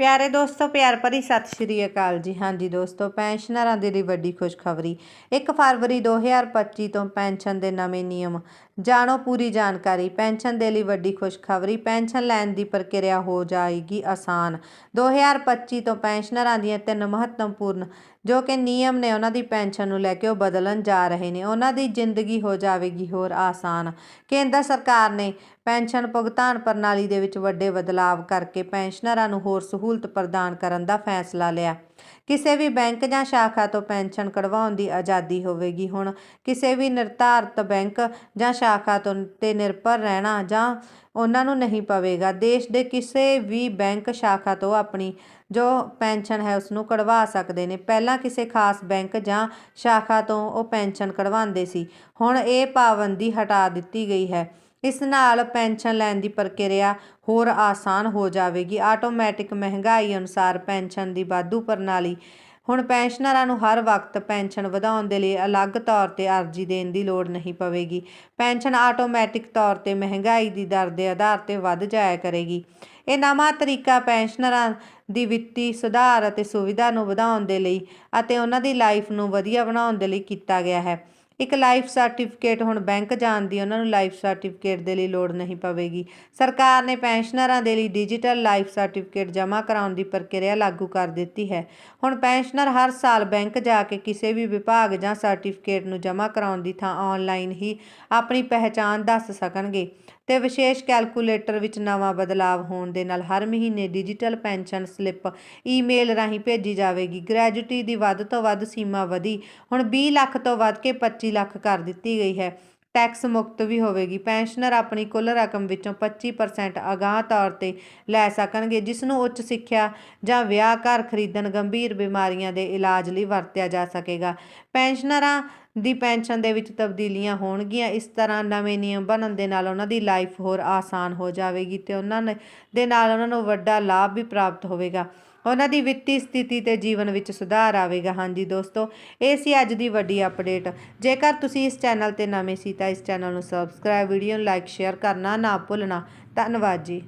ਪਿਆਰੇ ਦੋਸਤੋ, ਪਿਆਰ ਭਰੀ ਸਤਿ ਸ਼੍ਰੀ ਅਕਾਲ ਜੀ। ਹਾਂਜੀ ਦੋਸਤੋ, ਪੈਨਸ਼ਨਰਾਂ ਦੇ ਲਈ ਵੱਡੀ ਖੁਸ਼ਖਬਰੀ। 1 ਫਰਵਰੀ 2025 ਤੋਂ ਪੈਨਸ਼ਨ ਦੇ ਨਵੇਂ ਨਿਯਮ। ਜਾਣੋ ਪੂਰੀ ਜਾਣਕਾਰੀ। ਪੈਨਸ਼ਨ ਦੇ ਲਈ ਵੱਡੀ ਖੁਸ਼ਖਬਰੀ। ਪੈਨਸ਼ਨ ਲੈਣ ਦੀ ਪ੍ਰਕਿਰਿਆ ਹੋ ਜਾਏਗੀ ਆਸਾਨ। 2025 ਤੋਂ ਪੈਨਸ਼ਨਰਾਂ ਦੀਆਂ ਤਿੰਨ ਮਹੱਤਵਪੂਰਨ, ਜੋ ਕਿ ਨਿਯਮ ਨੇ ਉਹਨਾਂ ਦੀ ਪੈਨਸ਼ਨ ਨੂੰ ਲੈ ਕੇ ਉਹ ਬਦਲਣ ਜਾ ਰਹੇ ਨੇ, ਉਹਨਾਂ ਦੀ ਜ਼ਿੰਦਗੀ ਹੋ ਜਾਵੇਗੀ ਹੋਰ ਆਸਾਨ। ਕੇਂਦਰ ਸਰਕਾਰ ਨੇ ਪੈਨਸ਼ਨ ਭੁਗਤਾਨ ਪ੍ਰਣਾਲੀ ਦੇ ਵਿੱਚ ਵੱਡੇ ਬਦਲਾਵ ਕਰਕੇ ਪੈਨਸ਼ਨਰਾਂ ਨੂੰ ਹੋਰ ਸਹੂਲਤ ਪ੍ਰਦਾਨ ਕਰਨ ਦਾ ਫੈਸਲਾ ਲਿਆ। ਕਿਸੇ ਵੀ ਬੈਂਕ ਜਾਂ ਸ਼ਾਖਾ ਤੋਂ ਪੈਨਸ਼ਨ ਕਢਵਾਉਣ ਦੀ ਆਜ਼ਾਦੀ ਹੋਵੇਗੀ। ਹੁਣ ਕਿਸੇ ਵੀ ਨਿਰਧਾਰਤ ਬੈਂਕ ਜਾਂ ਸ਼ਾਖਾ ਤੋਂ ਤੇ ਨਿਰਭਰ ਰਹਿਣਾ ਜਾਂ ਉਹਨਾਂ ਨੂੰ ਨਹੀਂ ਪਵੇਗਾ। ਦੇਸ਼ ਦੇ ਕਿਸੇ ਵੀ ਬੈਂਕ ਸ਼ਾਖਾ ਤੋਂ ਆਪਣੀ ਜੋ ਪੈਨਸ਼ਨ ਹੈ ਉਸ ਨੂੰ ਕਢਵਾ ਸਕਦੇ ਨੇ। ਪਹਿਲਾਂ ਕਿਸੇ ਖਾਸ ਬੈਂਕ ਜਾਂ ਸ਼ਾਖਾ ਤੋਂ ਉਹ ਪੈਨਸ਼ਨ ਕਢਵਾਉਂਦੇ ਸੀ। ਹੁਣ ਇਹ ਪਾਬੰਦੀ ਹਟਾ ਦਿੱਤੀ ਗਈ ਹੈ। ਇਸ ਨਾਲ ਪੈਨਸ਼ਨ ਲੈਣ ਦੀ ਪ੍ਰਕਿਰਿਆ ਹੋਰ ਆਸਾਨ ਹੋ ਜਾਵੇਗੀ। ਆਟੋਮੈਟਿਕ ਮਹਿੰਗਾਈ ਅਨੁਸਾਰ ਪੈਨਸ਼ਨ ਦੀ ਵਾਧੂ ਪ੍ਰਣਾਲੀ। ਹੁਣ ਪੈਨਸ਼ਨਰਾਂ ਨੂੰ ਹਰ ਵਕਤ ਪੈਨਸ਼ਨ ਵਧਾਉਣ ਦੇ ਲਈ ਅਲੱਗ ਤੌਰ ਤੇ ਅਰਜ਼ੀ ਦੇਣ ਦੀ ਲੋੜ ਨਹੀਂ ਪਵੇਗੀ। ਪੈਨਸ਼ਨ ਆਟੋਮੈਟਿਕ ਤੌਰ ਤੇ ਮਹਿੰਗਾਈ ਦੀ ਦਰ ਦੇ ਆਧਾਰ ਤੇ ਵੱਧ ਜਾਇਆ ਕਰੇਗੀ। ਇਹ ਨਵਾਂ ਤਰੀਕਾ ਪੈਨਸ਼ਨਰਾਂ ਦੀ ਵਿੱਤੀ ਸੁਧਾਰ ਅਤੇ ਸੁਵਿਧਾ ਨੂੰ ਵਧਾਉਣ ਦੇ ਲਈ ਅਤੇ ਉਹਨਾਂ ਦੀ ਲਾਈਫ ਨੂੰ ਵਧੀਆ ਬਣਾਉਣ ਦੇ ਲਈ ਕੀਤਾ ਗਿਆ ਹੈ। ਇੱਕ ਲਾਈਫ ਸਰਟੀਫਿਕੇਟ ਹੁਣ ਬੈਂਕ ਜਾਣ ਦੀ, ਉਹਨਾਂ ਨੂੰ ਲਾਈਫ ਸਰਟੀਫਿਕੇਟ ਦੇ ਲਈ ਲੋੜ ਨਹੀਂ ਪਵੇਗੀ। ਸਰਕਾਰ ਨੇ ਪੈਨਸ਼ਨਰਾਂ ਦੇ ਲਈ ਡਿਜੀਟਲ ਲਾਈਫ ਸਰਟੀਫਿਕੇਟ ਜਮ੍ਹਾਂ ਕਰਾਉਣ ਦੀ ਪ੍ਰਕਿਰਿਆ ਲਾਗੂ ਕਰ ਦਿੱਤੀ ਹੈ। ਹੁਣ ਪੈਨਸ਼ਨਰ ਹਰ ਸਾਲ ਬੈਂਕ ਜਾ ਕੇ ਕਿਸੇ ਵੀ ਵਿਭਾਗ ਜਾਂ ਸਰਟੀਫਿਕੇਟ ਨੂੰ ਜਮ੍ਹਾਂ ਕਰਾਉਣ ਦੀ ਥਾਂ ਆਨਲਾਈਨ ਹੀ ਆਪਣੀ ਪਹਿਚਾਣ ਦੱਸ ਸਕਣਗੇ ਤੇ ਵਿਸ਼ੇਸ਼ ਕੈਲਕੂਲੇਟਰ ਵਿੱਚ ਨਵਾਂ ਬਦਲਾਵ ਹੋਣ ਦੇ ਨਾਲ ਹਰ ਮਹੀਨੇ ਡਿਜੀਟਲ ਪੈਨਸ਼ਨ ਸਲਿੱਪ ਈਮੇਲ ਰਾਹੀਂ ਭੇਜੀ ਜਾਵੇਗੀ। ਗ੍ਰੈਜੂਟੀ ਦੀ ਵੱਧ ਤੋਂ ਵੱਧ ਸੀਮਾ ਵਧੀ, ਹੁਣ 20 ਲੱਖ ਤੋਂ ਵੱਧ ਕੇ 25 ਲੱਖ ਕਰ ਦਿੱਤੀ ਗਈ ਹੈ। ਟੈਕਸ ਮੁਕਤ ਵੀ ਹੋਵੇਗੀ। ਪੈਨਸ਼ਨਰ ਆਪਣੀ ਕੁੱਲ ਰਕਮ ਵਿੱਚੋਂ 25% ਅਗਾਹ ਤੌਰ ਤੇ ਲੈ ਸਕਣਗੇ, ਜਿਸ ਨੂੰ ਉੱਚ ਸਿੱਖਿਆ ਜਾਂ ਵਿਆਹ ਘਰ ਖਰੀਦਣ ਗੰਭੀਰ ਬਿਮਾਰੀਆਂ ਦੇ ਇਲਾਜ ਲਈ ਵਰਤਿਆ ਜਾ ਸਕੇਗਾ। ਪੈਨਸ਼ਨਰਾਂ ਦੀ ਪੈਨਸ਼ਨ ਦੇ ਵਿੱਚ ਤਬਦੀਲੀਆਂ ਹੋਣਗੀਆਂ। ਇਸ ਤਰ੍ਹਾਂ ਨਵੇਂ ਨਿਯਮ ਬਣਨ ਦੇ ਨਾਲ ਉਹਨਾਂ ਦੀ ਲਾਈਫ ਹੋਰ ਆਸਾਨ ਹੋ ਜਾਵੇਗੀ ਤੇ ਉਹਨਾਂ ਨੇ, ਦੇ ਨਾਲ ਉਹਨਾਂ ਨੂੰ ਵੱਡਾ ਲਾਭ ਵੀ ਪ੍ਰਾਪਤ ਹੋਵੇਗਾ। ਉਹਨਾਂ ਦੀ ਵਿੱਤੀ ਸਥਿਤੀ ਤੇ ਜੀਵਨ ਵਿੱਚ ਸੁਧਾਰ ਆਵੇਗਾ। ਹਾਂਜੀ ਦੋਸਤੋ, ਇਹ ਸੀ ਅੱਜ ਦੀ ਵੱਡੀ ਅਪਡੇਟ। ਜੇਕਰ ਤੁਸੀਂ ਇਸ ਚੈਨਲ ਤੇ ਨਵੇਂ ਸੀ ਤਾਂ ਇਸ ਚੈਨਲ ਨੂੰ ਸਬਸਕ੍ਰਾਈਬ ਵੀਡੀਓ ਨੂੰ ਲਾਈਕ ਸ਼ੇਅਰ ਕਰਨਾ ਨਾ ਭੁੱਲਣਾ। ਧੰਨਵਾਦ ਜੀ।